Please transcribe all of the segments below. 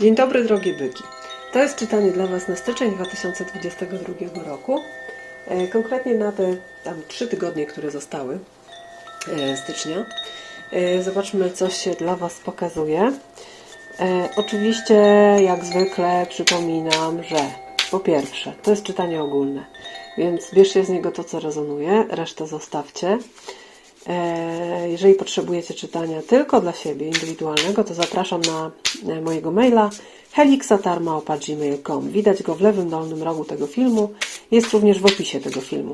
Dzień dobry, drogie byki. To jest czytanie dla Was na styczeń 2022 roku. E, Konkretnie na te tam trzy tygodnie, które zostały e, stycznia. E, Zobaczmy, co się dla Was pokazuje. Oczywiście, jak zwykle, przypominam, że po pierwsze, to jest czytanie ogólne, więc bierzcie z niego to, co rezonuje, resztę zostawcie. E, Jeżeli potrzebujecie czytania tylko dla siebie, indywidualnego, to zapraszam na e, mojego maila helixatarma.gmail.com Widać go w lewym dolnym rogu tego filmu. Jest również w opisie tego filmu.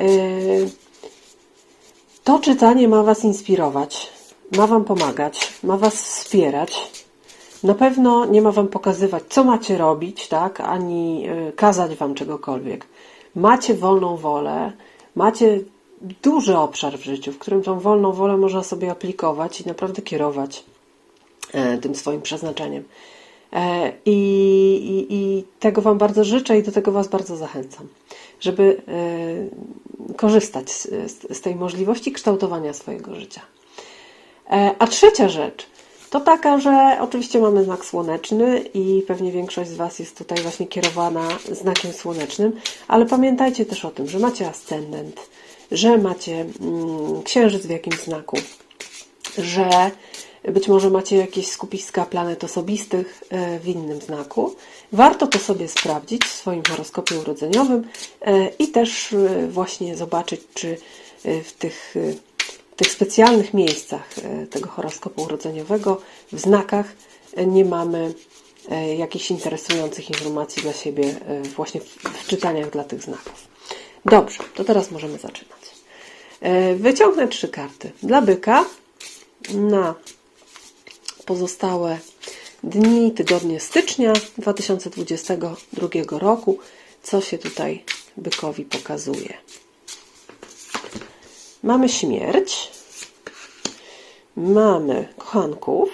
E, To czytanie ma Was inspirować, ma Wam pomagać, ma Was wspierać. Na pewno nie ma Wam pokazywać, co macie robić, tak, ani kazać Wam czegokolwiek. Macie wolną wolę, macie duży obszar w życiu, w którym tą wolną wolę można sobie aplikować i naprawdę kierować e, tym swoim przeznaczeniem. E, I, i, I tego Wam bardzo życzę i do tego Was bardzo zachęcam, żeby e, korzystać z, z, tej możliwości kształtowania swojego życia. A trzecia rzecz to taka, że oczywiście mamy znak słoneczny i pewnie większość z Was jest tutaj właśnie kierowana znakiem słonecznym, ale pamiętajcie też o tym, że macie ascendent, że macie mm, księżyc w jakimś znaku, że być może macie jakieś skupiska planet osobistych e, w innym znaku. Warto to sobie sprawdzić w swoim horoskopie urodzeniowym e, i też e, właśnie zobaczyć, czy w tych, w tych specjalnych miejscach tego horoskopu urodzeniowego, w znakach, nie mamy jakichś interesujących informacji dla siebie właśnie w czytaniach dla tych znaków. Dobrze, to teraz możemy zaczynać. E, Wyciągnę trzy karty. Dla byka na pozostałe dni, tygodnie stycznia 2022 roku, co się tutaj bykowi pokazuje. Mamy śmierć, mamy kochanków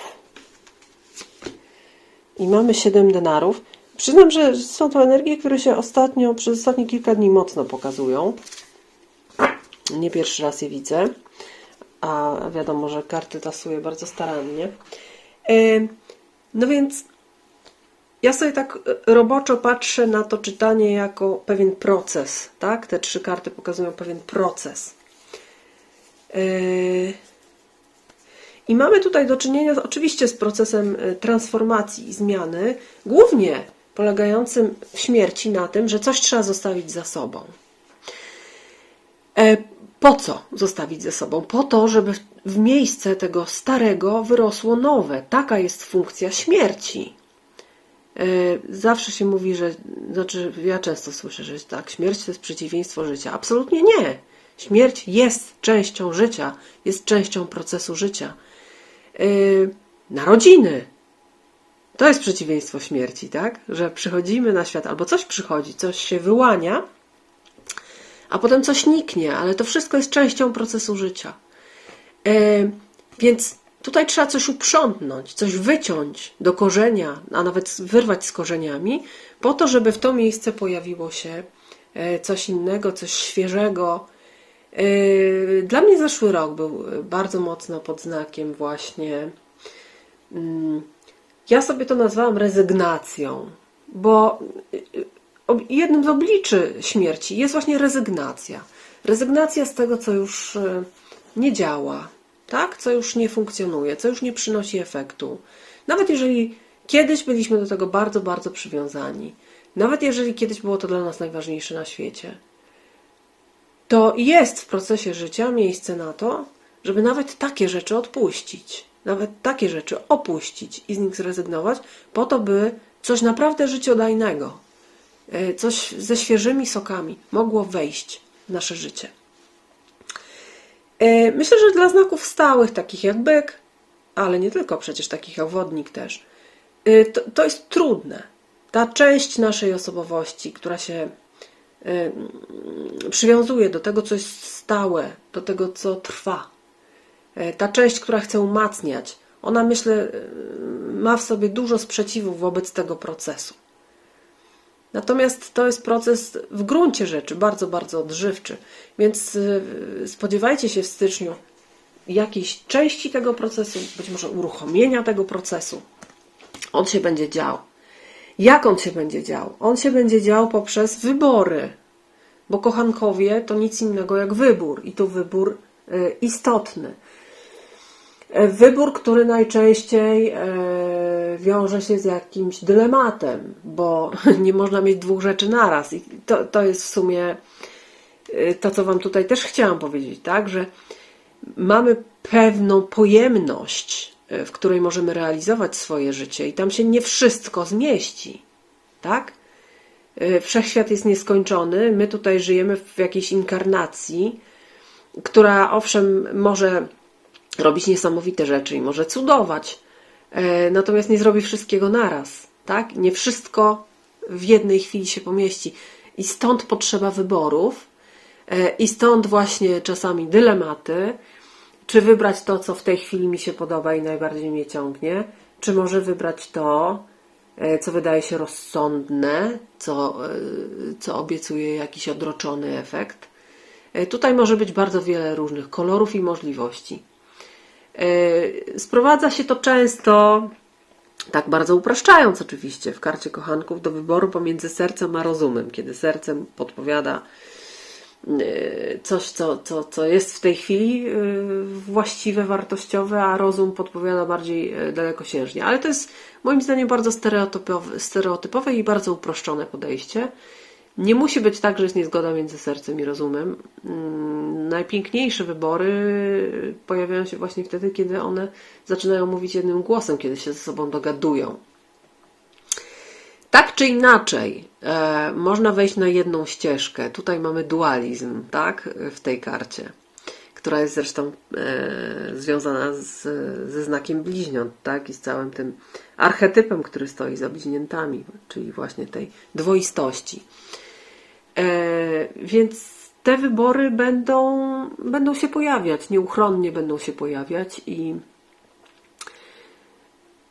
i mamy siedem denarów. Przyznam, że są to energie, które się ostatnio, przez ostatnie kilka dni mocno pokazują. Nie pierwszy raz je widzę, a wiadomo, że karty tasuję bardzo starannie. No więc ja sobie tak e, roboczo patrzę na to czytanie jako pewien proces, tak? Te trzy karty pokazują pewien proces. E, I mamy tutaj do czynienia oczywiście z procesem e, transformacji i zmiany, głównie polegającym w śmierci na tym, że coś trzeba zostawić za sobą. Po co zostawić ze sobą? Po to, żeby w- w miejsce tego starego wyrosło nowe. Taka jest funkcja śmierci. E, Zawsze się mówi, że, znaczy ja często słyszę, że tak, śmierć to jest przeciwieństwo życia. Absolutnie nie. Śmierć jest częścią życia, jest częścią procesu życia. E, Narodziny. To jest przeciwieństwo śmierci, tak? Że przychodzimy na świat, albo coś przychodzi, coś się wyłania, a potem coś niknie, ale to wszystko jest częścią procesu życia. E, więc tutaj trzeba coś uprzątnąć, coś wyciąć do korzenia, a nawet wyrwać z korzeniami, po to, żeby w to miejsce pojawiło się e, coś innego, coś świeżego. E, Dla mnie zeszły rok był bardzo mocno pod znakiem właśnie. mm, Ja sobie to nazwałam rezygnacją, bo jednym z obliczy śmierci jest właśnie rezygnacja. Rezygnacja z tego, co już y, nie działa, tak? co już nie funkcjonuje, co już nie przynosi efektu. Nawet jeżeli kiedyś byliśmy do tego bardzo, bardzo przywiązani, nawet jeżeli kiedyś było to dla nas najważniejsze na świecie, to jest w procesie życia miejsce na to, żeby nawet takie rzeczy odpuścić, nawet takie rzeczy opuścić i z nich zrezygnować, po to, by coś naprawdę życiodajnego, e, coś ze świeżymi sokami mogło wejść w nasze życie. E, Myślę, że dla znaków stałych, takich jak byk, ale nie tylko przecież takich jak wodnik też, e, to, to jest trudne. Ta część naszej osobowości, która się e, przywiązuje do tego, co jest stałe, do tego, co trwa. E, Ta część, która chce umacniać, ona myślę, e, ma w sobie dużo sprzeciwu wobec tego procesu. Natomiast to jest proces w gruncie rzeczy bardzo, bardzo odżywczy, więc e, spodziewajcie się w styczniu jakiejś części tego procesu, być może uruchomienia tego procesu, On się będzie dział. Jak on się będzie dział? On się będzie dział poprzez wybory, bo kochankowie to nic innego jak wybór i to wybór y, istotny. E, Wybór, który najczęściej e, wiąże się z jakimś dylematem, bo nie można mieć dwóch rzeczy naraz. I to, to jest w sumie e, to, co Wam tutaj też chciałam powiedzieć, tak? Że mamy pewną pojemność, e, w której możemy realizować swoje życie, i tam się nie wszystko zmieści, tak? E, Wszechświat jest nieskończony, my tutaj żyjemy w jakiejś inkarnacji, która owszem może robić niesamowite rzeczy i może cudować, natomiast nie zrobi wszystkiego naraz, tak? Nie wszystko w jednej chwili się pomieści. I stąd potrzeba wyborów, e, i stąd właśnie czasami dylematy, czy wybrać to, co w tej chwili mi się podoba i najbardziej mnie ciągnie, czy może wybrać to, e, co wydaje się rozsądne, co, e, co obiecuje jakiś odroczony efekt. E, Tutaj może być bardzo wiele różnych kolorów i możliwości. E, Sprowadza się to często, tak bardzo upraszczając oczywiście, w karcie kochanków do wyboru pomiędzy sercem a rozumem, kiedy sercem podpowiada e, coś, co, co, co jest w tej chwili e, właściwe, wartościowe, a rozum podpowiada bardziej dalekosiężnie. Ale to jest moim zdaniem bardzo stereotypowe, stereotypowe i bardzo uproszczone podejście. Nie musi być tak, że jest niezgoda między sercem i rozumem. Mm, Najpiękniejsze wybory pojawiają się właśnie wtedy, kiedy one zaczynają mówić jednym głosem, kiedy się ze sobą dogadują. Tak czy inaczej, e, można wejść na jedną ścieżkę. Tutaj mamy dualizm, tak, w tej karcie, która jest zresztą e, związana z, ze znakiem bliźniąt, tak, i z całym tym archetypem, który stoi za bliźniętami, czyli właśnie tej dwoistości. E, więc te wybory będą, będą się pojawiać, nieuchronnie będą się pojawiać i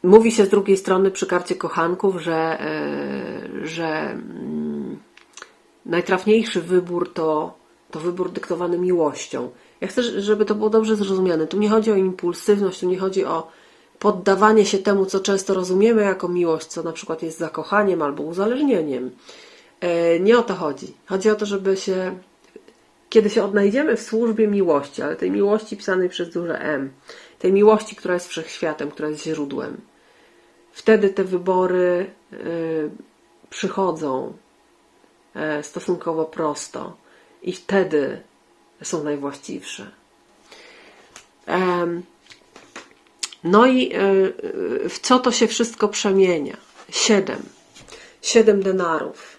mówi się z drugiej strony przy karcie kochanków, że, e, że mm, najtrafniejszy wybór to, to wybór dyktowany miłością. Ja chcę, żeby to było dobrze zrozumiane. Tu nie chodzi o impulsywność, tu nie chodzi o poddawanie się temu, co często rozumiemy jako miłość, co na przykład jest zakochaniem albo uzależnieniem. E, Nie o to chodzi. Chodzi o to, żeby się, kiedy się odnajdziemy w służbie miłości, ale tej miłości pisanej przez duże M, tej miłości, która jest wszechświatem, która jest źródłem, wtedy te wybory y, przychodzą e, stosunkowo prosto i wtedy są najwłaściwsze. No i w co to się wszystko przemienia? Siedem. Siedem denarów.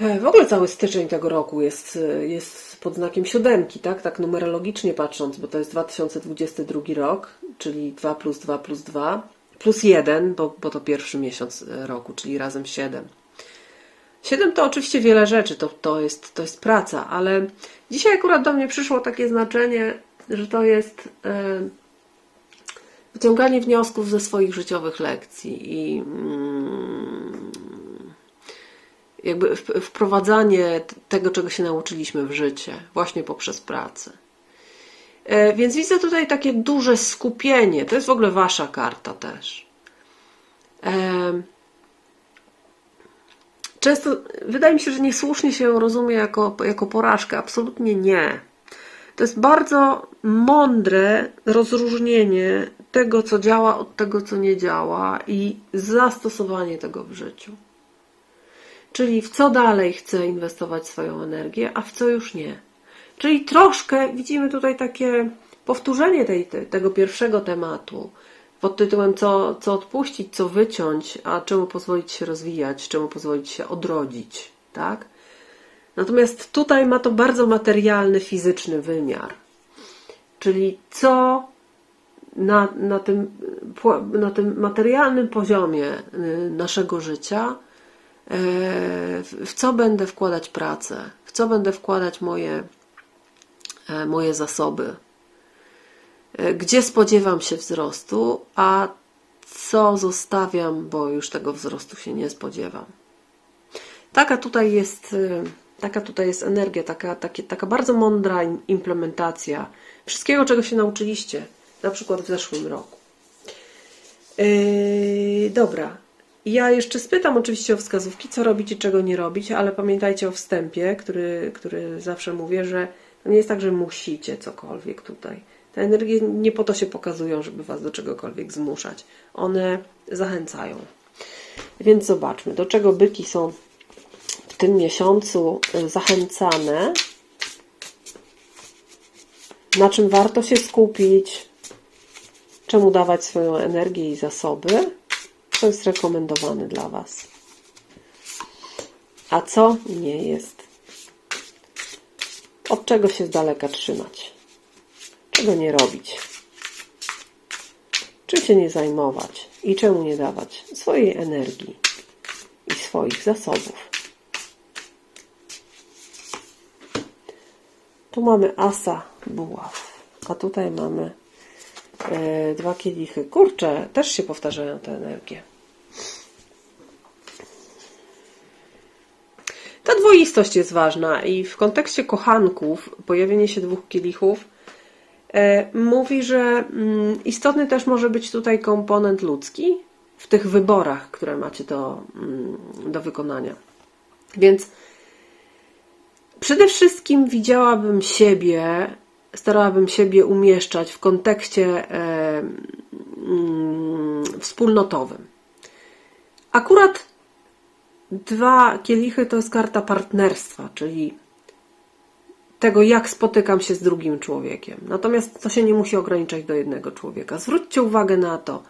E, W ogóle cały styczeń tego roku jest, e, jest pod znakiem siódemki, tak? Tak numerologicznie patrząc, bo to jest 2022 rok, czyli 2 plus 2 plus 2, plus 1, bo, bo to pierwszy miesiąc e, roku, czyli razem 7. 7 to oczywiście wiele rzeczy, to, to, jest, to jest praca, ale dzisiaj akurat do mnie przyszło takie znaczenie, że to jest wyciąganie wniosków ze swoich życiowych lekcji i mm, jakby wprowadzanie tego, czego się nauczyliśmy w życie, właśnie poprzez pracę. E, Więc widzę tutaj takie duże skupienie. To jest w ogóle wasza karta też. Em, Często wydaje mi się, że niesłusznie się ją rozumie jako, jako porażkę. Absolutnie nie. To jest bardzo mądre rozróżnienie tego, co działa, od tego, co nie działa i zastosowanie tego w życiu. Czyli w co dalej chcę inwestować swoją energię, a w co już nie. Czyli troszkę widzimy tutaj takie powtórzenie tej, te- tego pierwszego tematu pod tytułem co, co odpuścić, co wyciąć, a czemu pozwolić się rozwijać, czemu pozwolić się odrodzić, tak? Natomiast tutaj ma to bardzo materialny, fizyczny wymiar. Czyli co na, na, tym, na tym materialnym poziomie y, naszego życia, w w co będę wkładać pracę, w co będę wkładać moje, e, moje zasoby, e, gdzie spodziewam się wzrostu, a co zostawiam, bo już tego wzrostu się nie spodziewam. Taka tutaj jest, taka tutaj jest energia, taka, takie, taka bardzo mądra im- implementacja wszystkiego, czego się nauczyliście, na przykład w zeszłym roku. Yy, dobra. Ja jeszcze spytam oczywiście o wskazówki, co robić i czego nie robić, ale pamiętajcie o wstępie, który, który zawsze mówię, że nie jest tak, że musicie cokolwiek tutaj. Te energie nie po to się pokazują, żeby was do czegokolwiek zmuszać. One zachęcają. Więc zobaczmy, do czego byki są w tym miesiącu y, zachęcane, na czym warto się skupić, czemu dawać swoją energię i zasoby, co jest rekomendowane dla Was, a co nie jest. Od czego się z daleka trzymać, czego nie robić, czym się nie zajmować i czemu nie dawać swojej energii i swoich zasobów. Tu mamy asa buław, a tutaj mamy e, dwa kielichy. Kurczę, też się powtarzają te energie. Dwoistość jest ważna i w kontekście kochanków pojawienie się dwóch kielichów e, mówi, że mm, istotny też może być tutaj komponent ludzki w tych wyborach, które macie do, mm, do wykonania. Więc Przede wszystkim widziałabym siebie, starałabym siebie umieszczać w kontekście e, mm, wspólnotowym. Akurat dwa kielichy to jest karta partnerstwa, czyli tego, jak spotykam się z drugim człowiekiem. Natomiast to się nie musi ograniczać do jednego człowieka. Zwróćcie uwagę na to,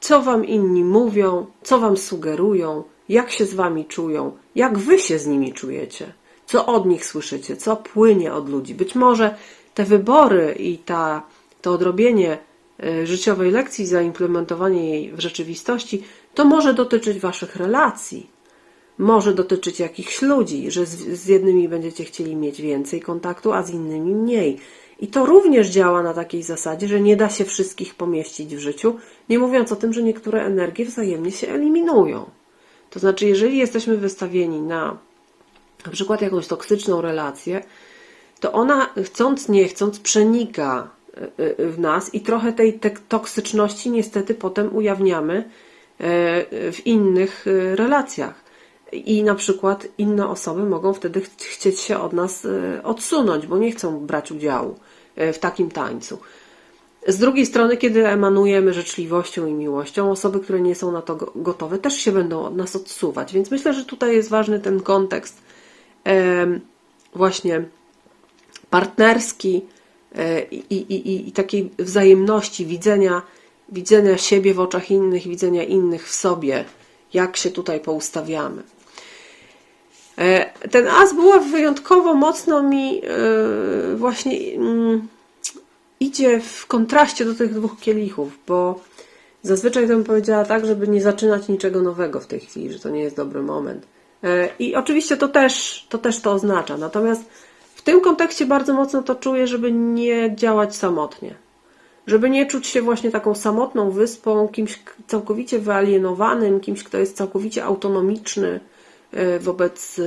co wam inni mówią, co wam sugerują, jak się z wami czują, jak wy się z nimi czujecie, co od nich słyszycie, co płynie od ludzi. Być może te wybory i ta, to odrobienie y, życiowej lekcji, zaimplementowanie jej w rzeczywistości, to może dotyczyć waszych relacji, może dotyczyć jakichś ludzi, że z, z jednymi będziecie chcieli mieć więcej kontaktu, a z innymi mniej. I to również działa na takiej zasadzie, że nie da się wszystkich pomieścić w życiu, nie mówiąc o tym, że niektóre energie wzajemnie się eliminują. To znaczy, jeżeli jesteśmy wystawieni na na przykład jakąś toksyczną relację, to ona chcąc, nie chcąc przenika y, y, w nas i trochę tej toksyczności niestety potem ujawniamy w innych relacjach. I na przykład inne osoby mogą wtedy chcieć się od nas odsunąć, bo nie chcą brać udziału w takim tańcu. Z drugiej strony, kiedy emanujemy życzliwością i miłością, osoby, które nie są na to gotowe, też się będą od nas odsuwać. Więc myślę, że tutaj jest ważny ten kontekst właśnie partnerski e, i, i, i takiej wzajemności, widzenia, widzenia siebie w oczach innych, widzenia innych w sobie, jak się tutaj poustawiamy. E, ten as była wyjątkowo mocno mi e, właśnie mm, idzie w kontraście do tych dwóch kielichów, bo zazwyczaj to bym powiedziała tak, żeby nie zaczynać niczego nowego w tej chwili, że to nie jest dobry moment. E, I oczywiście to też to, też to oznacza. Natomiast w tym kontekście bardzo mocno to czuję, żeby nie działać samotnie. Żeby nie czuć się właśnie taką samotną wyspą, kimś całkowicie wyalienowanym, kimś, kto jest całkowicie autonomiczny e, wobec,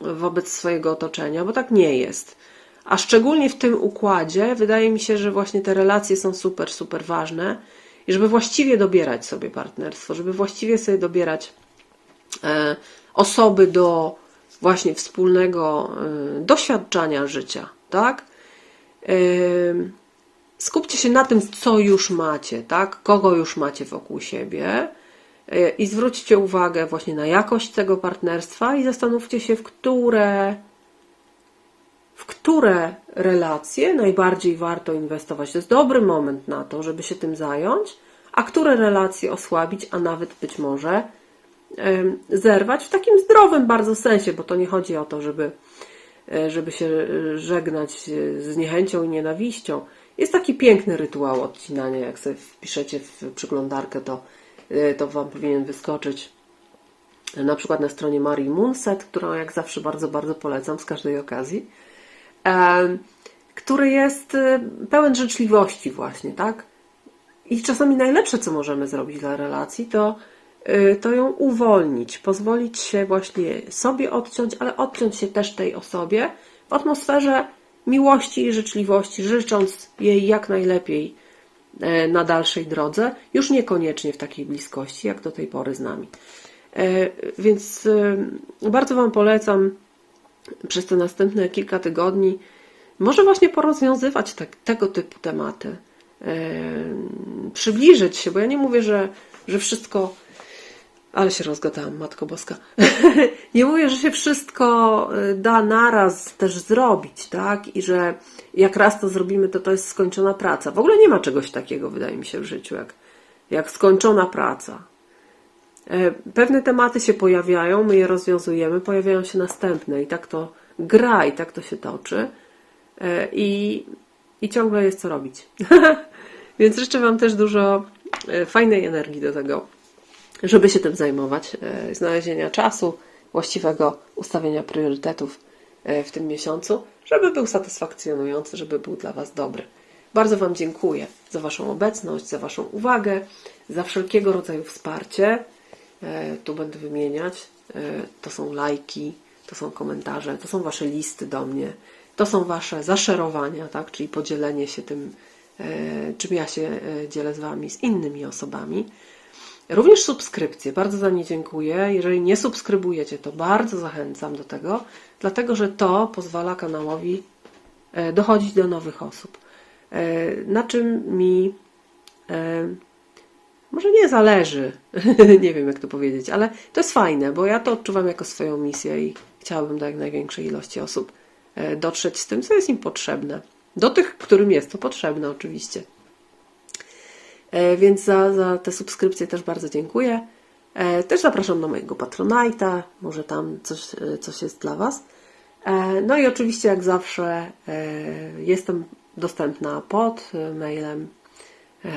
e, wobec swojego otoczenia, bo tak nie jest. A szczególnie w tym układzie wydaje mi się, że właśnie te relacje są super, super ważne i żeby właściwie dobierać sobie partnerstwo, żeby właściwie sobie dobierać e, osoby do właśnie wspólnego doświadczania życia, tak? E, skupcie się na tym, co już macie, tak? Kogo już macie wokół siebie e, i zwróćcie uwagę właśnie na jakość tego partnerstwa i zastanówcie się, w które w które relacje najbardziej warto inwestować. To jest dobry moment na to, żeby się tym zająć, a które relacje osłabić, a nawet być może zerwać w takim zdrowym bardzo sensie, bo to nie chodzi o to, żeby, e, żeby się żegnać z niechęcią i nienawiścią. Jest taki piękny rytuał odcinania, jak sobie wpiszecie w przeglądarkę, to, e, to Wam powinien wyskoczyć na przykład na stronie Marii Moonset, którą jak zawsze bardzo, bardzo polecam z każdej okazji który jest y, pełen życzliwości właśnie, tak? I czasami najlepsze, co możemy zrobić dla relacji, to, to ją uwolnić, pozwolić się właśnie sobie odciąć, ale odciąć się też tej osobie w atmosferze miłości i życzliwości, życząc jej jak najlepiej e, na dalszej drodze, już niekoniecznie w takiej bliskości, jak do tej pory z nami. E, Więc e, bardzo Wam polecam przez te następne kilka tygodni może właśnie porozwiązywać tak, tego typu tematy. Przybliżyć się, bo ja nie mówię, że, że wszystko. Ale się rozgadałam, Matko Boska. nie mówię, że się wszystko e, da naraz też zrobić, tak? I że jak raz to zrobimy, to to jest skończona praca. W ogóle nie ma czegoś takiego, wydaje mi się, w życiu, jak, jak skończona praca. E, Pewne tematy się pojawiają, my je rozwiązujemy, pojawiają się następne i tak to gra i tak to się toczy E, i, i ciągle jest co robić. Więc życzę Wam też dużo e, fajnej energii do tego, żeby się tym zajmować, e, znalezienia czasu, właściwego ustawienia priorytetów e, w tym miesiącu, żeby był satysfakcjonujący, żeby był dla Was dobry. Bardzo Wam dziękuję za Waszą obecność, za Waszą uwagę, za wszelkiego rodzaju wsparcie. E, Tu będę wymieniać. To są lajki, to są komentarze, to są Wasze listy do mnie, to są Wasze zaszerowania, tak? czyli podzielenie się tym, czym ja się dzielę z Wami, z innymi osobami. Również subskrypcje. Bardzo za nie dziękuję. Jeżeli nie subskrybujecie, to bardzo zachęcam do tego, dlatego że to pozwala kanałowi e, dochodzić do nowych osób. E, Na czym mi e, może nie zależy, nie wiem jak to powiedzieć, ale to jest fajne, bo ja to odczuwam jako swoją misję i chciałabym do jak największej ilości osób dotrzeć z tym, co jest im potrzebne. Do tych, którym jest to potrzebne, oczywiście. E, Więc za, za te subskrypcje też bardzo dziękuję. E, Też zapraszam na mojego Patronite'a, może tam coś, e, coś jest dla Was. No i oczywiście, jak zawsze, jestem dostępna pod mailem,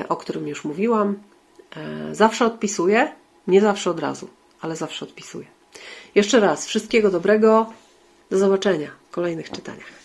o którym już mówiłam. Zawsze odpisuję, nie zawsze od razu, ale zawsze odpisuję. Jeszcze raz, wszystkiego dobrego. Do zobaczenia w kolejnych czytaniach.